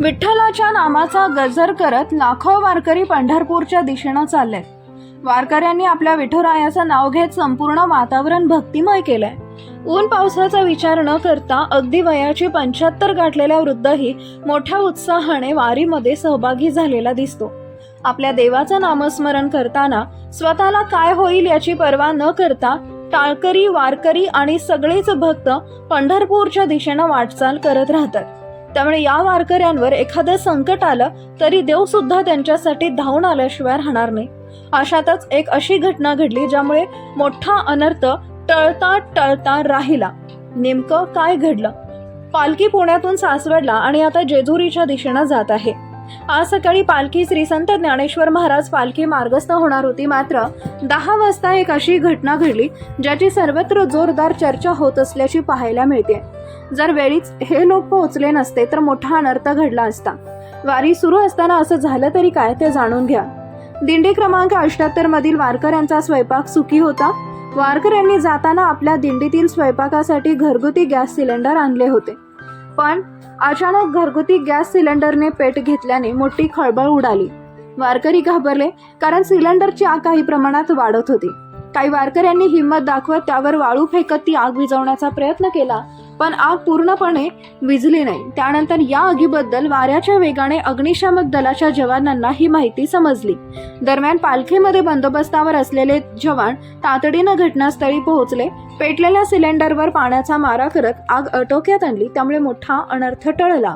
विठ्ठलाच्या नामाचा गजर करत लाखो वारकरी पंढरपूरच्या दिशेनं चाललेत. वारकऱ्यांनी आपल्या विठुरायाचं नाव घेत संपूर्ण वातावरण भक्तिमय केलंय. ऊन पावसाचा विचार न करता अगदी वयाची पंच्याहत्तर गाठलेला वृद्धही मोठ्या उत्साहाने वारीमध्ये सहभागी झालेला दिसतो. आपल्या देवाचं नामस्मरण करताना स्वतःला काय होईल याची पर्वा न करता टाळकरी वारकरी आणि सगळेच भक्त पंढरपूरच्या दिशेनं वाटचाल करत राहतात. त्यामुळे या वारकऱ्यांवर एखादं संकट आलं तरी देव सुद्धा त्यांच्यासाठी धावून आल्याशिवाय राहणार नाही. अशातच एक अशी घटना घडली ज्यामुळे मोठा अनर्थ टळता टळता राहिला. नेमकं काय घडलं? पालखी पुण्यातून सासवडला आणि आता जेजुरीच्या दिशेनं जात आहे. आज सकाळी पालखी श्री संत ज्ञानेश्वर महाराज पालखी मार्गस्थ होणार होती. मात्र दहा वाजता एक अशी घटना घडली ज्याची सर्वत्र जोरदार चर्चा होत असल्याची पाहायला मिळते. जर वेळीच हे लोक पोहोचले नसते तर मोठा अनर्थ घडला असता. वारी सुरू असताना असं झालं तरी काय ते जाणून घ्या. दिंडी क्रमांक अष्ट्याहत्तर मधील वारकऱ्यांचा स्वयंपाक सुखी होता. वारकऱ्यांनी जाताना आपल्या दिंडीतील स्वयंपाकासाठी घरगुती गॅस सिलेंडर आणले होते. पण अचानक घरगुती गॅस सिलेंडरने पेट घेतल्याने मोठी खळबळ उडाली. वारकरी घाबरले कारण सिलेंडरची आग काही प्रमाणात वाढत होती. काही वारकऱ्यांनी हिंमत दाखवत त्यावर वाळू फेकत ती आग विझवण्याचा प्रयत्न केला. पण आग पूर्णपणे विझली नाही. त्यानंतर या आगीबद्दल वाऱ्याच्या वेगाने अग्निशामक दलाच्या जवानांना ही माहिती समजली. दरम्यान पालखीमध्ये बंदोबस्तावर असलेले जवान तातडीनं घटनास्थळी पोहोचले. पेटलेल्या सिलेंडरवर पाण्याचा मारा करत आग आटोक्यात आणली. त्यामुळे मोठा अनर्थ टळला.